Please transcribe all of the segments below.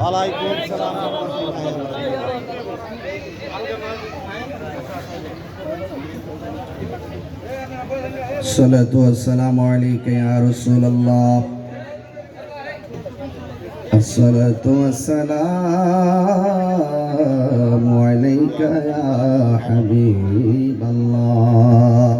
ওয়ালাইকুম সালাম الصلاة والسلام عليك يا رسول الله الصلاة والسلام عليك يا حبيب الله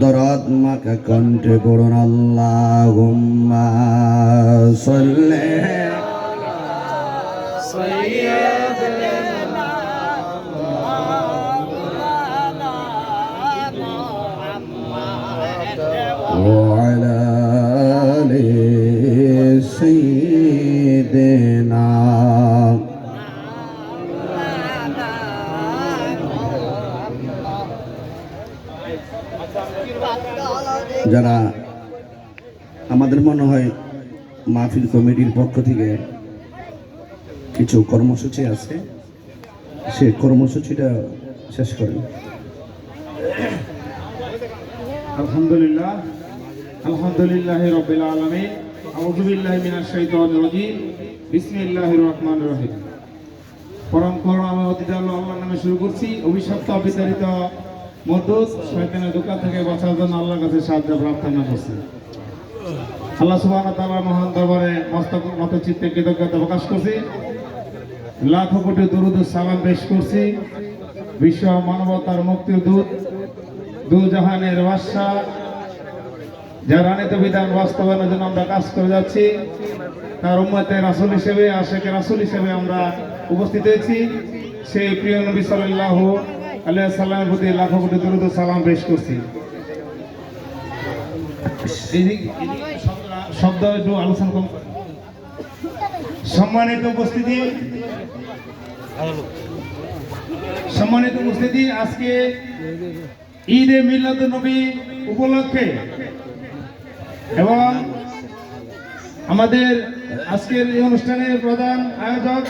দরদ মাকা কণ্ঠে পড়ুন আল্লাহুম্মা সাল্লি وعلى آل سيدنا মাহফিল কমিটির পক্ষ থেকে কিছু কর্মসূচি আছে। সে কর্মসূচিটা শেষ করেন আলহামদুলিল্লাহ আলহামদুলিল্লাহ রবিল আলমিন আউযুবিল্লাহি মিনাশ শাইতানির রাজিম, বিসমিল্লাহির রহমানির রহিম। পরম আল্লাহর নামে শুরু করছি। অভিশপ্ত বিতাড়িত মদ্দুস শয়তানের দোকান থেকে বাঁচার জন্য আল্লাহর কাছে সাহায্য প্রার্থনা করছি। আল্লাহ সুবহানাহু ওয়া তাআলার মহান দরবারে মস্তক মত চিত্তে কৃতজ্ঞতা প্রকাশ করছি। লাখো কোটি দরুদ সালাম পেশ করছি। বিশ্ব মানবতার মুক্তির দূত দু জাহানের বাদশাহ, যার আনিত বিধান বাস্তবায়নের জন্য আমরা কাজ করে যাচ্ছি। তার উম্মতে রাসুল হিসেবে আশেকে রাসুল হিসেবে আমরা উপস্থিত হয়েছি। সেই প্রিয় নবী সাল্লাহ আলিয়া সাল্লামের প্রতি লাখো কোটি দরুদ সালাম পেশ করছি। শব্দ- একটু আলোচনা কম। সম্মানিত উপস্থিতি। সম্মানিত উপস্থিতি, আজকে ঈদে মিলাদ নবী উপলক্ষে এবং আমাদের আজকের এই অনুষ্ঠানের প্রধান আয়োজক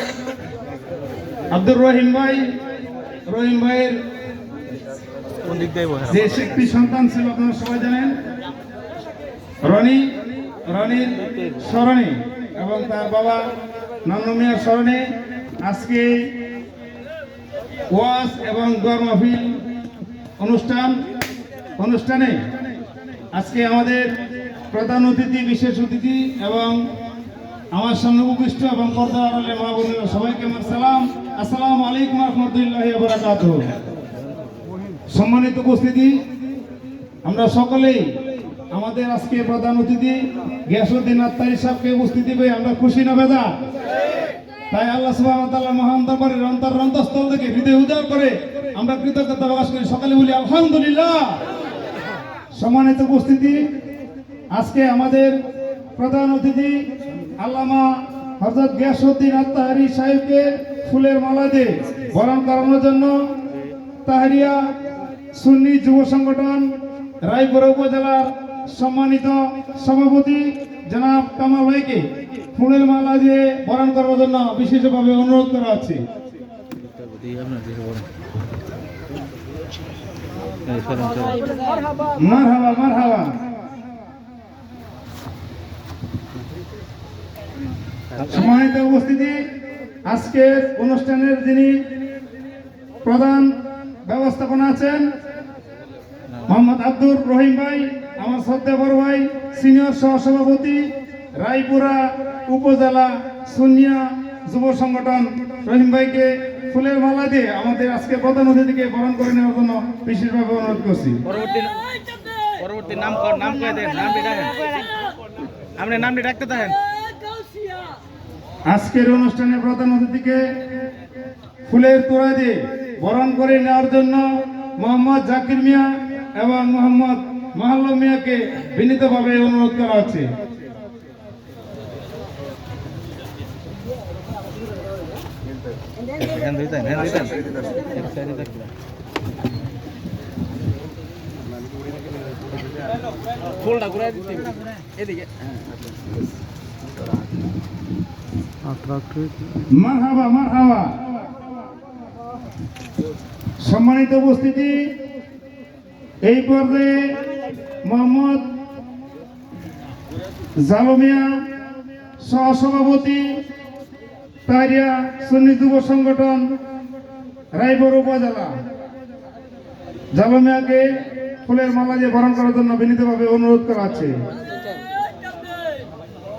আব্দুর রহিম ভাই। রহিম ভাইয়ের যে একটি সন্তান ছিল, আপনারা সবাই জানেন। রনি রনির স্মরণে এবং তার বাবা নান্নু মিয়ার স্মরণে আজকে ওয়াজ এবং দোয়ার মাহফিল অনুষ্ঠান, অনুষ্ঠানে আজকে আমাদের প্রধান অতিথি, বিশেষ অতিথি এবং আমার সামনে উপবিষ্ট এবং পর্দা আড়ালে মা বোনেরা সবাইকে আমার সালাম। আসসালামু আলাইকুম রহমতুল্লাহ সম্মানিত উপস্থিতি, আমরা সকলেই আমাদের আজকে প্রধান অতিথি গিয়াসুদ্দিন আত্মারি সাহেবকে উপস্থিতি পেয়ে আমরা খুশি না বেদা তাই আল্লাহ তাআলা মহান দরবারের অন্তর অন্তঃস্থল থেকে হৃদয় উদার করে আমরা কৃতজ্ঞতা প্রকাশ করি। সকালে বলি, আলহামদুলিল্লাহ। সম্মানিত উপস্থিতি, আজকে আমাদের প্রধান অতিথি আল্লামা হযরত গিয়াসউদ্দিন আত্তাহারি সাহেবকে ফুলের মালা দিয়ে বরণ করানোর জন্য তাহারিয়া সুন্নি যুব সংগঠন, রায়পুরা উপজেলার সম্মানিত সভাপতি জনাব কামাল ভাইকে ফুলের মালা দিয়ে বরণ করার জন্য বিশেষভাবে অনুরোধ করা হচ্ছে। সম্মানিত উপস্থিতি, আজকের অনুষ্ঠানের যিনি প্রধান ব্যবস্থাপনা আছেন, মোহাম্মদ আব্দুর রহিম ভাই আমার শ্রদ্ধা বড় ভাই সিনিয়র সহসভাপতি রায়পুরা উপজেলা সুনিয়া যুব সংগঠন রহিম ভাইকে ফুলের মালা দিয়ে আমাদের আজকে প্রধান অতিথিকে বরণ করে নেওয়ার জন্য বিশেষভাবে অনুরোধ করছি। পরবর্তী পরবর্তী নাম নাম কয়ে দেন নামটি আপনি নামটি ডাকতে থাকেন। আজকের অনুষ্ঠানে প্রধান অতিথিকে ফুলের তোড়া দিয়ে বরণ করে নেওয়ার জন্য মোহাম্মদ জাকির মিয়া এবং মোহাম্মদ মাহাল্ল মিয়াকে বিনীতভাবে অনুরোধ করা হচ্ছে। সম্মানিত উপস্থিতি এই পর্যায়ে মোহাম্মদ জালমিয়া সহসভাপতি তারিয়া সুন্নি যুব সংগঠন রায়পুর উপজেলা। জালমিয়াকে ফুলের মালা দিয়ে বরণ করার জন্য বিনীতভাবে অনুরোধ করা আছে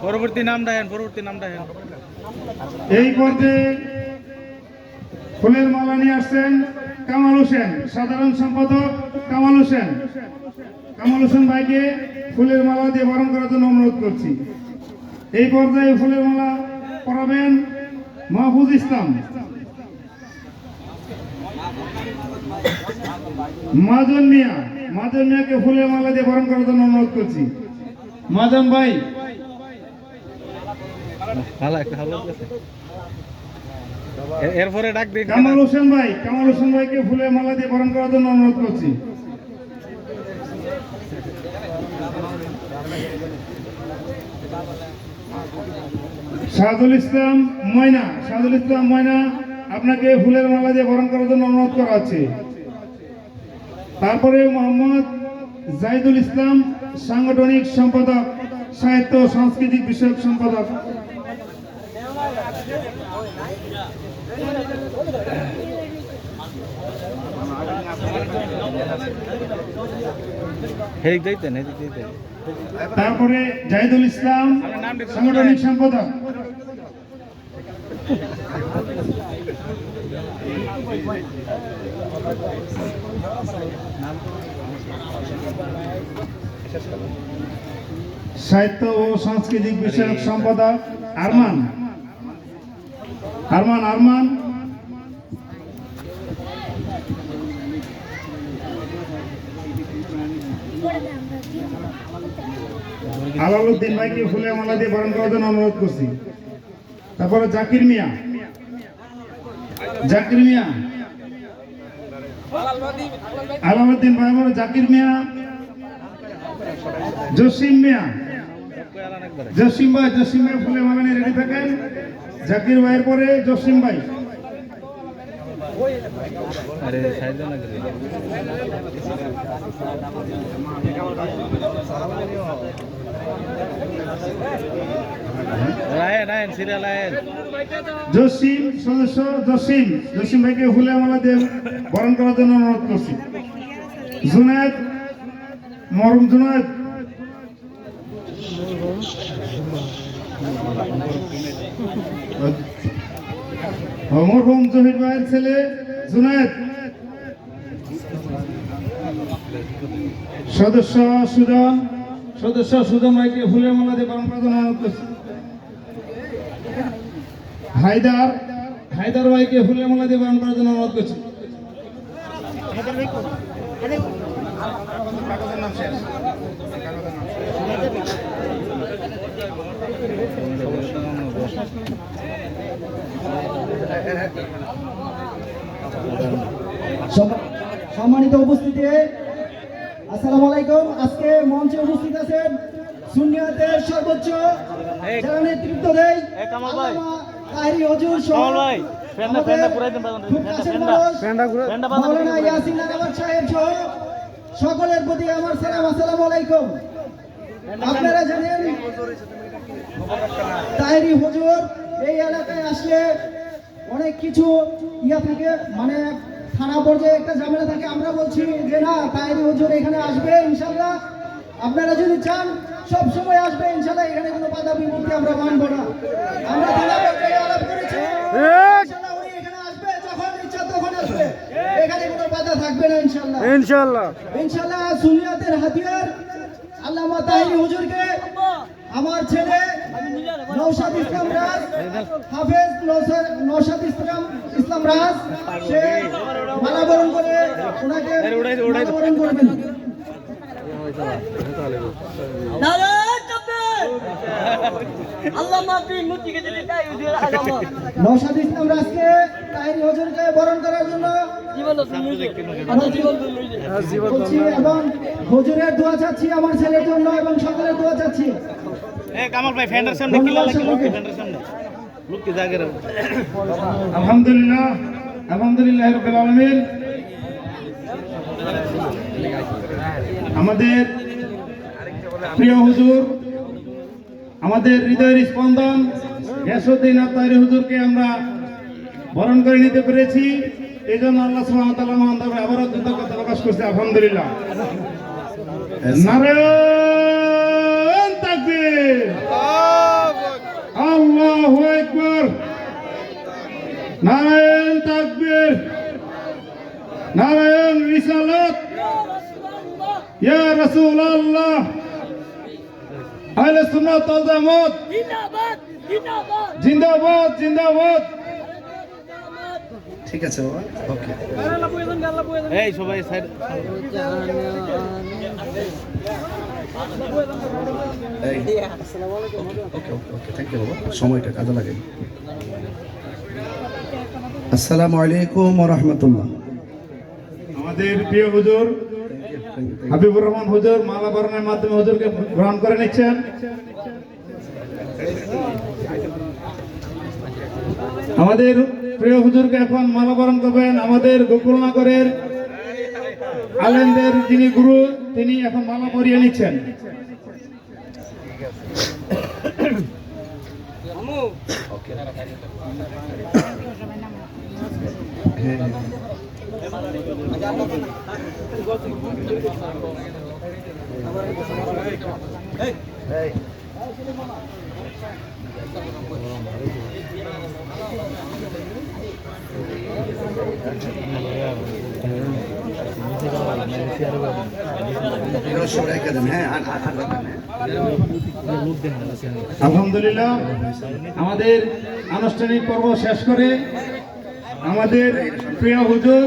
পরবর্তী নাম ডাকেন পরবর্তী নাম ডাকেন এই পর্যায়ে ফুলের মালা নিয়ে আসছেন কামাল হোসেন সাধারণ সম্পাদক কামাল হোসেন। কামাল হোসেন ভাইকে ফুলের মালা দিয়ে বরণ করার জন্য অনুরোধ করছি। এই পর্যায়ে ফুলের মালা পরাবেন মাহফুজ ইসলাম। মাজন মিয়া মাজন মিয়াকে ফুলের মালা দিয়ে বরণ করার জন্য অনুরোধ করছি। মাজন ভাই। এরপরে ডাক কামাল হোসেন ভাই কামাল হোসেন ভাইকে ফুলের মালা দিয়ে বরণ করার জন্য অনুরোধ করছি। শাহদুল ইসলাম ময়না শাহদুল ইসলাম ময়না, আপনাকে ফুলের মালা দিয়ে বরণ করার জন্য অনুরোধ করা হচ্ছে। তারপরে মোহাম্মদ জাহিদুল ইসলাম, সাংগঠনিক সম্পাদক, সাহিত্য সাংস্কৃতিক বিষয়ক সম্পাদক। তারপরে জাহিদুল ইসলাম সাংগঠনিক সম্পাদক। সাহিত্য ও সাংস্কৃতিক বিষয়ক সম্পাদক আরমান। আরমান আরমান। আলাউদ্দিন ভাইকে ফুলের মালা দিয়ে বরণ করার জন্য অনুরোধ করছি। তারপরে জাকির মিয়া। জাকির মিয়া। আলাউদ্দিন ভাই আমার জাকির মিয়া, জসিম মিয়া। জসিম ভাই জসিম ভাই ফুলের মালা নিয়ে রেডি থাকেন। জাকির ভাইয়ের পরে জসিম ভাই। আরে সাইডে না গেলে line line serial line Jasim, সদস্য জসিম। জসিম ভাইকে মালা দিয়ে বরণ করার জন্য অনুরোধ করছি। জুনায়দ মরম জুনায়দ। মরহুম জহির ভাইয়ের ছেলে জুনায়দ। সদস্য সুজন সদস্য সুজন ভাইকে ফুলের মালা দিয়ে করার জন্য হায়দার হায়দার ভাইকে ফুলের মালা দিয়ে বরণ করার জন্য অনুরোধ করছি সম- সম্মানিত উপস্থিতি আসসালামু আলাইকুম। আজকে মঞ্চে উপস্থিত আছেন সুনিয়াতের সর্বোচ্চ যারা নেতৃত্ব দেয় তাহেরি হুজুর সকলের প্রতি আমার সালাম আসসালামু আলাইকুম। আপনারা জানেন তাহেরি হুজুর এই এলাকায় আসলে অনেক কিছু ইয়া থাকে মানে থানা পর্যায়ে একটা ঝামেলা থাকে আমরা বলছি যে না তাহেরি হুজুর এখানে আসবে ইনশাল্লাহ আপনারা যদি চান সব সময় আসবে ইনশাল্লাহ এখানে কোনো বাধা বিমুক্তি আমরা মানবো না। আমরা থানা পর্যায়ে আলাপ করেছি ইনশাল্লাহ এখানে আসবে এখানে কোনো বাধা থাকবে না ইনশাল্লাহ ইনশাআল্লাহ। ইনশাল্লাহ সুনিয়াতের হাতিয়ার আল্লামা তাহিনী হুজুরকে আমার ছেলে নৌশাদ ইসলাম রাজ হাফেজ নৌশাদ- নৌশাদ ইসলাম ইসলাম রাজ সে মালাবরণ করে ওনাকে মালাবরণ করবেন। ইসলাম রাজকে তাহিনী হুজুরকে বরণ করার জন্য জীবন এবং হুজুরের দোয়া চাচ্ছি আমার ছেলের জন্য এবং সকলের দোয়া চাচ্ছি। কামাল ভাই ফ্যান্ডার সামনে কি লাগে সামনে। লোক কি আলহামদুলিল্লাহ আলহামদুলিল্লাহ রবিল আলমিন। আমাদের প্রিয় হুজুর আমাদের হৃদয়ের স্পন্দন গ্যাসুদ্দিন আত্মারি হুজুরকে আমরা বরণ করে নিতে পেরেছি। এই জন্য আল্লাহ সুহামতাল্লাহ মহান্তবে আবারও কৃতজ্ঞতা প্রকাশ করছে আলহামদুলিল্লাহ। নারায়ণ! আল্লাহু আকবার। নারায়ণ তাকবীর। নারায়ণ রিসালাত। ইয়া রাসূলুল্লাহ। আহলে সুন্নাত ওয়াল জামাত। জিন্দাবাদ জিন্দাবাদ। জিন্দাবাদ জিন্দাবাদ ঠিক আছে ওকে। এই সবাই সাইড আসসালামু আলাইকুম আমাদের প্রিয় হুজুর হাবিবুর রহমান হুজুর মালা মাধ্যমে হুজুরকে গ্রহণ করে নিচ্ছেন। আমাদের প্রিয় হুজুরকে এখন মালা বরণ করবেন আমাদের গোকুলনগরের আলেমদের যিনি গুরু তিনি এখন মালা পরিয়ে নিচ্ছেন। এগুলো আলহামদুলিল্লাহ আমাদের আনুষ্ঠানিক পর্ব শেষ করে আমাদের প্রিয় হুজুর